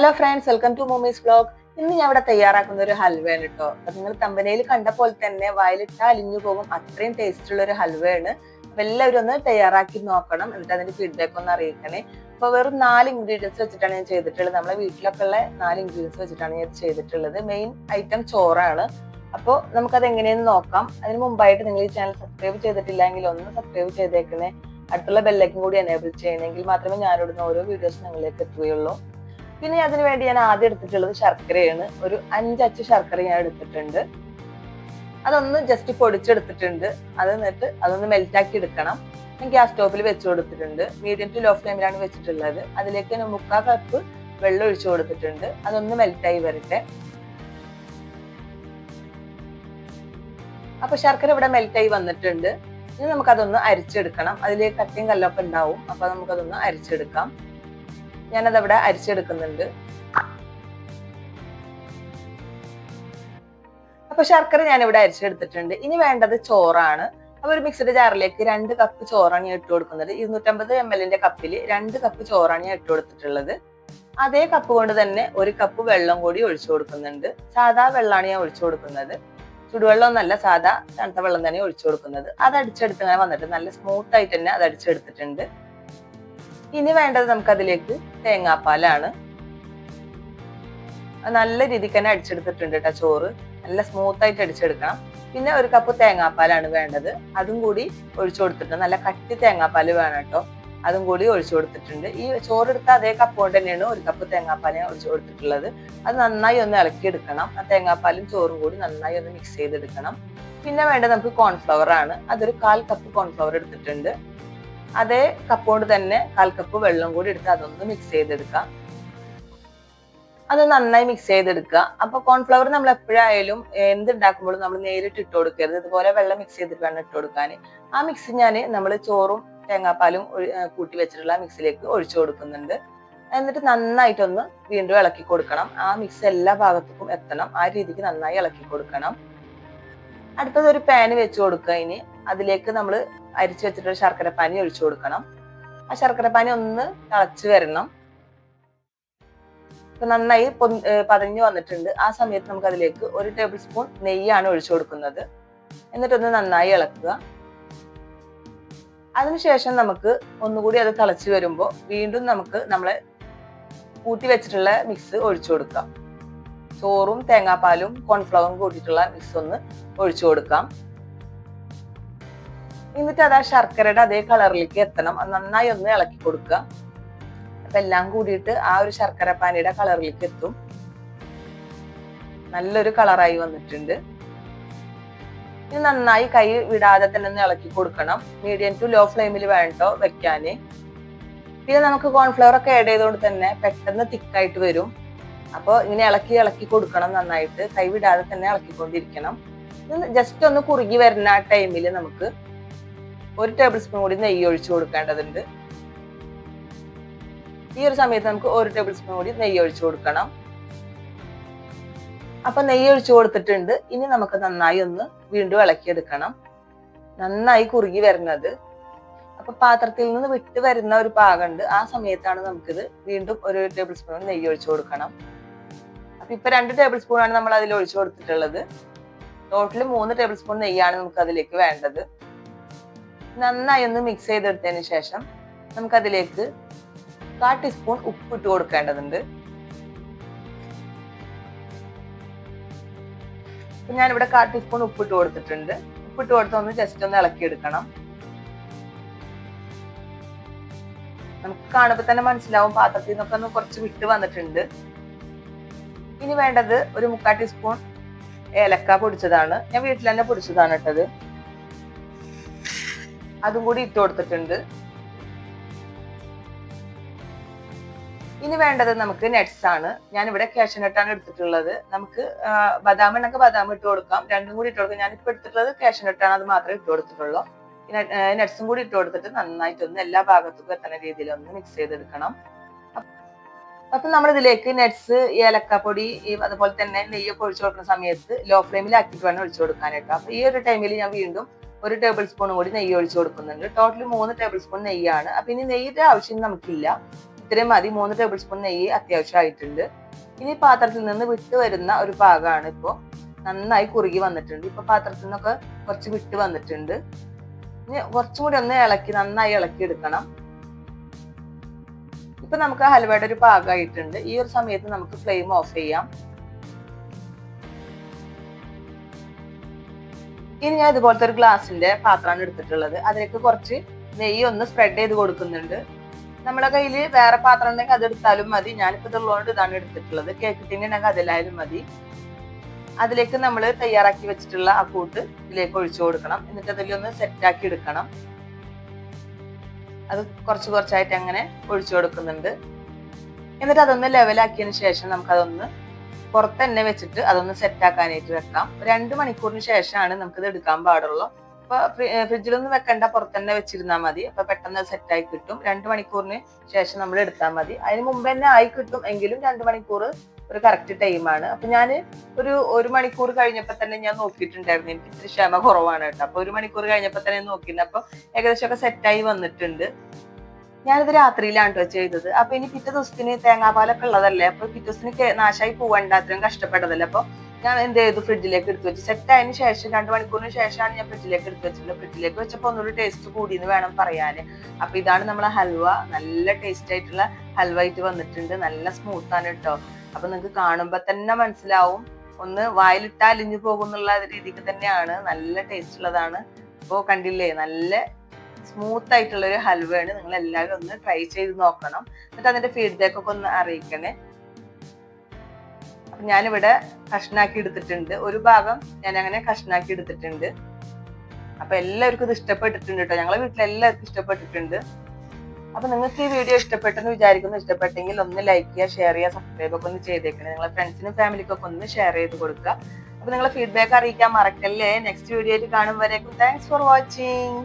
Hello friends welcome to മൂമീസ് blog ഇന്ന് ഞാൻ ഇവിടെ തയ്യാറാക്കുന്ന ഒരു ഹൽവയാണ് കേട്ടോ അപ്പൊ നിങ്ങൾ തമ്പനയിൽ കണ്ട പോലെ തന്നെ വയലിട്ട അലിഞ്ഞു പോകും. അത്രയും ടേസ്റ്റ് ഉള്ള ഒരു ഹൽവയാണ്. അപ്പൊ എല്ലാവരും ഒന്ന് തയ്യാറാക്കി നോക്കണം. എന്നിട്ട് അതിന്റെ ഫീഡ്ബാക്ക് ഒന്ന് അറിയിക്കണേ. അപ്പൊ വെറും നാല് ഇൻഗ്രീഡിയൻസ് വെച്ചിട്ടാണ് ഞാൻ ചെയ്തിട്ടുള്ളത്. നമ്മളെ വീട്ടിലൊക്കെ ഉള്ള നാല് ഇൻഗ്രീഡിയൻസ് വെച്ചിട്ടാണ് ഞാൻ ചെയ്തിട്ടുള്ളത്. മെയിൻ ഐറ്റം ചോറാണ്. അപ്പോൾ നമുക്കത് എങ്ങനെയെന്ന് നോക്കാം. അതിന് മുമ്പായിട്ട് നിങ്ങൾ ഈ ചാനൽ സബ്സ്ക്രൈബ് ചെയ്തിട്ടില്ലെങ്കിൽ ഒന്ന് സബ്സ്ക്രൈബ് ചെയ്തേക്കണേ. അടുത്തുള്ള ബെല്ലൈക്കും കൂടി എനേബിൾ ചെയ്യണമെങ്കിൽ മാത്രമേ ഞാനിടുന്ന ഓരോ വീഡിയോസ് നിങ്ങളിലേക്ക് എത്തുകയുള്ളൂ. പിന്നെ അതിന് വേണ്ടി ഞാൻ ആദ്യം എടുത്തിട്ടുള്ളത് ശർക്കരയാണ്. ഒരു അഞ്ചച്ച് ശർക്കര ഞാൻ എടുത്തിട്ടുണ്ട്. അതൊന്ന് ജസ്റ്റ് പൊടിച്ചെടുത്തിട്ടുണ്ട്. അത് എന്നിട്ട് അതൊന്ന് മെൽറ്റാക്കി എടുക്കണം. ഞാൻ ഗ്യാസ് സ്റ്റോപ്പിൽ വെച്ച് കൊടുത്തിട്ടുണ്ട്. മീഡിയം ടു ലോ ഫ്ലെയിമിലാണ് വെച്ചിട്ടുള്ളത്. അതിലേക്ക് ഞാൻ മുക്കാൽ കപ്പ് വെള്ളം ഒഴിച്ചു കൊടുത്തിട്ടുണ്ട്. അതൊന്ന് മെൽറ്റായി വരട്ടെ. അപ്പൊ ശർക്കര ഇവിടെ മെൽറ്റായി വന്നിട്ടുണ്ട്. ഇനി നമുക്കതൊന്ന് അരിച്ചെടുക്കണം. അതിലേക്ക് കട്ടിയും കല്ലൊക്കെ ഉണ്ടാവും. അപ്പൊ നമുക്കതൊന്ന് അരിച്ചെടുക്കാം. ഞാനത് അവിടെ അരിച്ചെടുക്കുന്നുണ്ട്. അപ്പൊ ശർക്കര ഞാൻ ഇവിടെ അരിച്ചെടുത്തിട്ടുണ്ട്. ഇനി വേണ്ടത് ചോറാണ്. അപ്പൊ ഒരു മിക്സഡ് ജാറിലേക്ക് രണ്ട് കപ്പ് ചോറാണ് ഞാൻ ഇട്ട് കൊടുക്കുന്നത്. ഇരുന്നൂറ്റമ്പത് എം എല്ലിന്റെ കപ്പിൽ രണ്ട് കപ്പ് ചോറാണ് ഞാൻ ഇട്ട് കൊടുത്തിട്ടുള്ളത്. അതേ കപ്പ് കൊണ്ട് തന്നെ ഒരു കപ്പ് വെള്ളം കൂടി ഒഴിച്ചു കൊടുക്കുന്നുണ്ട്. സാധാ വെള്ളമാണ് ഞാൻ ഒഴിച്ചു കൊടുക്കുന്നത്. ചുടുവെള്ളം ഒന്നല്ല സാധാ തണുത്ത വെള്ളം തന്നെ ഒഴിച്ചു കൊടുക്കുന്നത്. അത് അടിച്ചെടുത്ത് വന്നിട്ട് നല്ല സ്മൂത്ത് ആയിട്ട് തന്നെ അത് അടിച്ചെടുത്തിട്ടുണ്ട്. ഇനി വേണ്ടത് നമുക്ക് അതിലേക്ക് തേങ്ങാപ്പാലാണ് നല്ല രീതിക്ക് തന്നെ അടിച്ചെടുത്തിട്ടുണ്ട് കേട്ടോ ചോറ്. നല്ല സ്മൂത്ത് ആയിട്ട് അടിച്ചെടുക്കണം. പിന്നെ ഒരു കപ്പ് തേങ്ങാപ്പാലാണ് വേണ്ടത്. അതും കൂടി ഒഴിച്ചു കൊടുത്തിട്ടുണ്ട്. നല്ല കട്ടി തേങ്ങാപ്പാൽ വേണം കേട്ടോ അതും കൂടി ഒഴിച്ചു കൊടുത്തിട്ടുണ്ട്. ഈ ചോറെടുത്ത അതേ കപ്പ് കൊണ്ട് തന്നെയാണ് ഒരു കപ്പ് തേങ്ങാപ്പാൽ ഒഴിച്ചു കൊടുത്തിട്ടുള്ളത്. അത് നന്നായി ഒന്ന് ഇളക്കി എടുക്കണം ആ തേങ്ങാപ്പാലും ചോറും കൂടി നന്നായി ഒന്ന് മിക്സ് ചെയ്തെടുക്കണം. പിന്നെ വേണ്ടത് നമുക്ക് കോൺഫ്ലവർ ആണ്. അതൊരു കാൽ കപ്പ് കോൺഫ്ലവർ എടുത്തിട്ടുണ്ട്. അതേ കപ്പോണ്ട് തന്നെ കാൽ കപ്പ് വെള്ളം കൂടി എടുത്ത് അതൊന്ന് മിക്സ് ചെയ്തെടുക്കാം. അത് നന്നായി മിക്സ് ചെയ്തെടുക്കുക. അപ്പൊ കോൺഫ്ലവർ നമ്മൾ എപ്പോഴായാലും എന്ത് ഉണ്ടാക്കുമ്പോഴും നമ്മൾ നേരിട്ട് ഇട്ട് കൊടുക്കരുത്. ഇതുപോലെ വെള്ളം മിക്സ് ചെയ്തിട്ട് വേണം ഇട്ട് കൊടുക്കാൻ ആ മിക്സ് ഞാൻ നമ്മൾ ചോറും തേങ്ങാപ്പാലും കൂട്ടി വെച്ചിട്ടുള്ള മിക്സിലേക്ക് ഒഴിച്ചു കൊടുക്കുന്നുണ്ട്. എന്നിട്ട് നന്നായിട്ടൊന്ന് വീണ്ടും ഇളക്കി കൊടുക്കണം. ആ മിക്സ് എല്ലാ ഭാഗത്തേക്കും എത്തണം. ആ രീതിക്ക് നന്നായി ഇളക്കി കൊടുക്കണം. അടുത്തത് ഒരു പാന് വെച്ച് കൊടുക്കുക ഇനി. അതിലേക്ക് നമ്മൾ അരിച്ചു വെച്ചിട്ടുള്ള ശർക്കരപ്പാനി ഒഴിച്ചു കൊടുക്കണം. ആ ശർക്കരപ്പാനി ഒന്ന് തിളച്ചു വരണം. ഇപ്പൊ നന്നായി പതഞ്ഞു വന്നിട്ടുണ്ട്. ആ സമയത്ത് നമുക്ക് അതിലേക്ക് ഒരു ടേബിൾ സ്പൂൺ നെയ്യാണ് ഒഴിച്ചു കൊടുക്കുന്നത്. എന്നിട്ടൊന്ന് നന്നായി ഇളക്കുക. അതിനുശേഷം നമുക്ക് ഒന്നുകൂടി അത് തിളച്ചു വരുമ്പോൾ വീണ്ടും നമുക്ക് നമ്മളെ കൂട്ടി വെച്ചിട്ടുള്ള മിക്സ് ഒഴിച്ചു കൊടുക്കാം. ചോറും തേങ്ങാപ്പാലും കോൺഫ്ലവറും കൂട്ടിയിട്ടുള്ള മിക്സ് ഒന്ന് ഒഴിച്ചു കൊടുക്കാം. എന്നിട്ട് അത് ആ ശർക്കരയുടെ അതേ കളറിലേക്ക് എത്തണം. നന്നായി ഒന്ന് ഇളക്കി കൊടുക്കുക. അപ്പൊ എല്ലാം കൂടിയിട്ട് ആ ഒരു ശർക്കര പാനിയുടെ കളറിലേക്ക് എത്തും. നല്ലൊരു കളറായി വന്നിട്ടുണ്ട്. ഇനി നന്നായി കൈ വിടാതെ തന്നെ ഒന്ന് ഇളക്കി കൊടുക്കണം. മീഡിയം ടു ലോ ഫ്ലെയിമിൽ വേണ്ടോ വെക്കാന്. പിന്നെ നമുക്ക് കോൺഫ്ലവർ ഒക്കെ ആഡ് ചെയ്തുകൊണ്ട് തന്നെ പെട്ടെന്ന് തിക്കായിട്ട് വരും. അപ്പോൾ ഇങ്ങനെ ഇളക്കി ഇളക്കി കൊടുക്കണം നന്നായിട്ട്. കൈ വിടാതെ തന്നെ ഇളക്കിക്കൊണ്ടിരിക്കണം. ജസ്റ്റ് ഒന്ന് കുറുകി വരുന്ന ആ ടൈമിൽ നമുക്ക് ഒരു ടേബിൾ സ്പൂൺ കൂടി നെയ്യ് ഒഴിച്ചു കൊടുക്കേണ്ടതുണ്ട്. ഈ ഒരു സമയത്ത് നമുക്ക് ഒരു ടേബിൾ സ്പൂൺ കൂടി നെയ്യ് ഒഴിച്ചു കൊടുക്കണം. അപ്പൊ നെയ്യ് ഒഴിച്ചു കൊടുത്തിട്ടുണ്ട്. ഇനി നമുക്ക് നന്നായി ഒന്ന് വീണ്ടും ഇളക്കിയെടുക്കണം. നന്നായി കുറുകി വരുന്നത്. അപ്പൊ പാത്രത്തിൽ നിന്ന് വിട്ട് വരുന്ന ഒരു പാകമുണ്ട്. ആ സമയത്താണ് നമുക്കിത് വീണ്ടും ഒരു ടേബിൾ സ്പൂൺ നെയ്യ് ഒഴിച്ചു കൊടുക്കണം. അപ്പൊ ഇപ്പൊ രണ്ട് ടേബിൾ സ്പൂൺ ആണ് നമ്മൾ അതിൽ ഒഴിച്ചു കൊടുത്തിട്ടുള്ളത്. ടോട്ടൽ മൂന്ന് ടേബിൾ സ്പൂൺ നെയ്യാണ് നമുക്ക് അതിലേക്ക് വേണ്ടത്. നന്നായി ഒന്ന് മിക്സ് ചെയ്തെടുത്തതിന് ശേഷം നമുക്കതിലേക്ക് കാ ടീസ്പൂൺ ഉപ്പ് ഇട്ട് കൊടുക്കേണ്ടതുണ്ട് ഞാനിവിടെ കാ ടീസ്പൂൺ ഉപ്പിട്ട് കൊടുത്തിട്ടുണ്ട്. ഉപ്പിട്ട് കൊടുത്ത് ഒന്ന് ജസ്റ്റ് ഒന്ന് ഇളക്കിയെടുക്കണം. നമുക്ക് കാണുമ്പോൾ തന്നെ മനസ്സിലാവും പാത്രത്തിൽ നിന്നൊക്കെ ഒന്ന് കുറച്ച് വിട്ട് വന്നിട്ടുണ്ട്. ഇനി വേണ്ടത് ഒരു മുക്കാൽ ടീസ്പൂൺ ഏലക്ക പൊടിച്ചതാണ്. ഞാൻ വീട്ടിൽ തന്നെ പൊടിച്ചതാണ് ഇട്ടത്. അതും കൂടി ഇട്ട് കൊടുത്തിട്ടുണ്ട്. ഇനി വേണ്ടത് നമുക്ക് നെറ്റ്സ് ആണ്. ഞാൻ ഇവിടെ കാഷ്യനട്ടാണ് എടുത്തിട്ടുള്ളത്. നമുക്ക് ബദാം ഉണ്ടെങ്കിൽ ബദാം ഇട്ട് കൊടുക്കാം. രണ്ടും കൂടി ഇട്ട് കൊടുക്കാം. ഞാൻ ഇപ്പൊ എടുത്തിട്ടുള്ളത് കാഷ്യനട്ടാണ് അത് മാത്രമേ ഇട്ട് കൊടുത്തിട്ടുള്ളൂ. നെറ്റ്സും കൂടി ഇട്ട് കൊടുത്തിട്ട് നന്നായിട്ടൊന്ന് എല്ലാ ഭാഗത്തും എത്തുന്ന രീതിയിൽ ഒന്ന് മിക്സ് ചെയ്തെടുക്കണം. അപ്പൊ നമ്മൾ ഇതിലേക്ക് നെറ്റ്സ് ഏലക്കപ്പൊടി അതുപോലെ തന്നെ നെയ്യൊക്കെ ഒഴിച്ചു കൊടുക്കുന്ന സമയത്ത് ലോ ഫ്ലെയിമിലാക്കിയിട്ട് വേണം ഒഴിച്ചു കൊടുക്കാനായിട്ട്. അപ്പൊ ഈ ഒരു ടൈമിൽ ഞാൻ വീണ്ടും ഒരു ടേബിൾ സ്പൂൺ കൂടി നെയ്യ് ഒഴിച്ചു കൊടുക്കുന്നുണ്ട്. ടോട്ടൽ മൂന്ന് ടേബിൾ സ്പൂൺ നെയ്യാണ്. അപ്പൊ ഇനി നെയ്യുടെ ആവശ്യം നമുക്കില്ല. ഇത്രയും മതി. മൂന്ന് ടേബിൾ സ്പൂൺ നെയ്യ് അത്യാവശ്യമായിട്ടുണ്ട്. ഇനി പാത്രത്തിൽ നിന്ന് വിട്ട് വരുന്ന ഒരു ഭാഗമാണ് ഇപ്പോൾ നന്നായി കുറുകി വന്നിട്ടുണ്ട്. ഇപ്പൊ പാത്രത്തിൽ നിന്നൊക്കെ കുറച്ച് വിട്ട് വന്നിട്ടുണ്ട്. ഇനി കുറച്ചും കൂടി ഒന്ന് ഇളക്കി നന്നായി ഇളക്കി എടുക്കണം. ഇപ്പൊ നമുക്ക് ഹൽവയുടെ ഒരു പാകമായിട്ടുണ്ട് ഈ ഒരു സമയത്ത് നമുക്ക് ഫ്ലെയിം ഓഫ് ചെയ്യാം. ഇനി ഞാൻ ഇതുപോലത്തെ ഒരു ഗ്ലാസിന്റെ പാത്രമാണ് എടുത്തിട്ടുള്ളത്. അതിലേക്ക് കുറച്ച് നെയ്യ് ഒന്ന് സ്പ്രെഡ് ചെയ്ത് കൊടുക്കുന്നുണ്ട്. നമ്മുടെ കയ്യിൽ വേറെ പാത്രം ഉണ്ടെങ്കിൽ അത് എടുത്താലും മതി. ഞാനിപ്പോ ഇതുള്ളതുകൊണ്ട് ഇതാണ് എടുത്തിട്ടുള്ളത്. കേക്ക് ടിന്നെ ഉണ്ടെങ്കിൽ അതിലായാലും മതി. അതിലേക്ക് നമ്മൾ തയ്യാറാക്കി വെച്ചിട്ടുള്ള ആ കൂട്ട് ഇതിലേക്ക് ഒഴിച്ചു കൊടുക്കണം. എന്നിട്ട് അതിലൊന്ന് സെറ്റ് ആക്കി എടുക്കണം. അത് കുറച്ച് കുറച്ചായിട്ട് അങ്ങനെ ഒഴിച്ചു കൊടുക്കുന്നുണ്ട്. എന്നിട്ട് അതൊന്ന് ലെവലാക്കിയതിന് ശേഷം നമുക്കതൊന്ന് പുറത്ത് തന്നെ വെച്ചിട്ട് അതൊന്ന് സെറ്റ് ആക്കാനായിട്ട് വെക്കാം. രണ്ട് മണിക്കൂറിന് ശേഷമാണ് നമുക്കിത് എടുക്കാൻ പാടുള്ളൂ. അപ്പൊ ഫ്രിഡ്ജിലൊന്നും വെക്കണ്ട പുറത്ത് തന്നെ വെച്ചിരുന്നാൽ മതി. അപ്പൊ പെട്ടെന്ന് സെറ്റ് ആയി കിട്ടും. രണ്ട് മണിക്കൂറിന് ശേഷം നമ്മൾ എടുത്താൽ മതി. അതിന് മുമ്പ് തന്നെ ആയി കിട്ടും എങ്കിലും രണ്ട് മണിക്കൂർ ഒരു കറക്റ്റ് ടൈമാണ് അപ്പൊ ഞാൻ ഒരു ഒരു മണിക്കൂർ കഴിഞ്ഞപ്പോ തന്നെ ഞാൻ നോക്കിയിട്ടുണ്ടായിരുന്നു. എനിക്ക് ഇത്തിരി ക്ഷമ കുറവാണ് കേട്ടോ. അപ്പൊ ഒരു മണിക്കൂർ കഴിഞ്ഞപ്പോ തന്നെ നോക്കിയിരുന്നു അപ്പൊ ഏകദേശം ഒക്കെ സെറ്റായി വന്നിട്ടുണ്ട്. ഞാനിത് രാത്രിയിലാണ് കേട്ടോ ചെയ്തത്. അപ്പൊ ഇനി പിറ്റേ ദിവസത്തിന് തേങ്ങാപ്പാലൊക്കെ ഉള്ളതല്ലേ? അപ്പൊ പിറ്റേ ദിവസത്തിന് നാശമായി പോവണ്ട അത്രയും കഷ്ടപ്പെട്ടതല്ലേ? അപ്പൊ ഞാൻ എന്ത് ചെയ്തു? ഫ്രിഡ്ജിലേക്ക് എടുത്തു വെച്ചു സെറ്റ് ആയതിനു ശേഷം രണ്ട് മണിക്കൂറിന് ശേഷമാണ് ഞാൻ ഫ്രിഡ്ജിലേക്ക് എടുത്തു വെച്ചത് ഫ്രിഡ്ജിലേക്ക് വെച്ചപ്പോൾ ഒന്നുകൂടി ടേസ്റ്റ് കൂടി എന്ന് വേണം പറയാന്. അപ്പൊ ഇതാണ് നമ്മളെ ഹൽവ. നല്ല ടേസ്റ്റ് ആയിട്ടുള്ള ഹൽവ ആയിട്ട് വന്നിട്ടുണ്ട്. നല്ല സ്മൂത്ത് ആണ് കേട്ടോ അപ്പൊ നിങ്ങൾക്ക് കാണുമ്പോ തന്നെ മനസ്സിലാവും. ഒന്ന് വായിലിട്ടാ അലിഞ്ഞു പോകുന്നുള്ള രീതിക്ക് തന്നെയാണ്. നല്ല ടേസ്റ്റ് ഉള്ളതാണ്. അപ്പോ കണ്ടില്ലേ? നല്ല സ്മൂത്ത് ആയിട്ടുള്ള ഒരു ഹൽവയാണ് നിങ്ങൾ എല്ലാവരും ഒന്ന് ട്രൈ ചെയ്ത് നോക്കണം. എന്നിട്ട് അതിന്റെ ഫീഡ്ബാക്ക് ഒക്കെ ഒന്ന് അറിയിക്കണേ. അപ്പൊ ഞാനിവിടെ കഷ്ണാക്കി എടുത്തിട്ടുണ്ട്. ഒരു ഭാഗം ഞാൻ അങ്ങനെ കഷ്ണാക്കി എടുത്തിട്ടുണ്ട്. അപ്പൊ എല്ലാവർക്കും ഇത് ഇഷ്ടപ്പെട്ടിട്ടുണ്ട് കേട്ടോ ഞങ്ങളെ വീട്ടിൽ എല്ലാവർക്കും ഇഷ്ടപ്പെട്ടിട്ടുണ്ട്. അപ്പൊ നിങ്ങൾക്ക് ഈ വീഡിയോ ഇഷ്ടപ്പെട്ടെന്ന് വിചാരിക്കുന്നു. ഇഷ്ടപ്പെട്ടെങ്കിൽ ഒന്ന് ലൈക്ക് ചെയ്യുക ഷെയർ ചെയ്യുക സബ്സ്ക്രൈബ് ഒക്കെ ഒന്ന് ചെയ്തേക്കണേ. നിങ്ങളെ ഫ്രണ്ട്സിനും ഫാമിലിക്കൊക്കെ ഒന്ന് ഷെയർ ചെയ്ത് കൊടുക്കുക. അപ്പൊ നിങ്ങളെ ഫീഡ്ബാക്ക് അറിയിക്കാൻ മറക്കല്ലേ. നെക്സ്റ്റ് വീഡിയോയിൽ കാണും വരേക്കും. Thanks for watching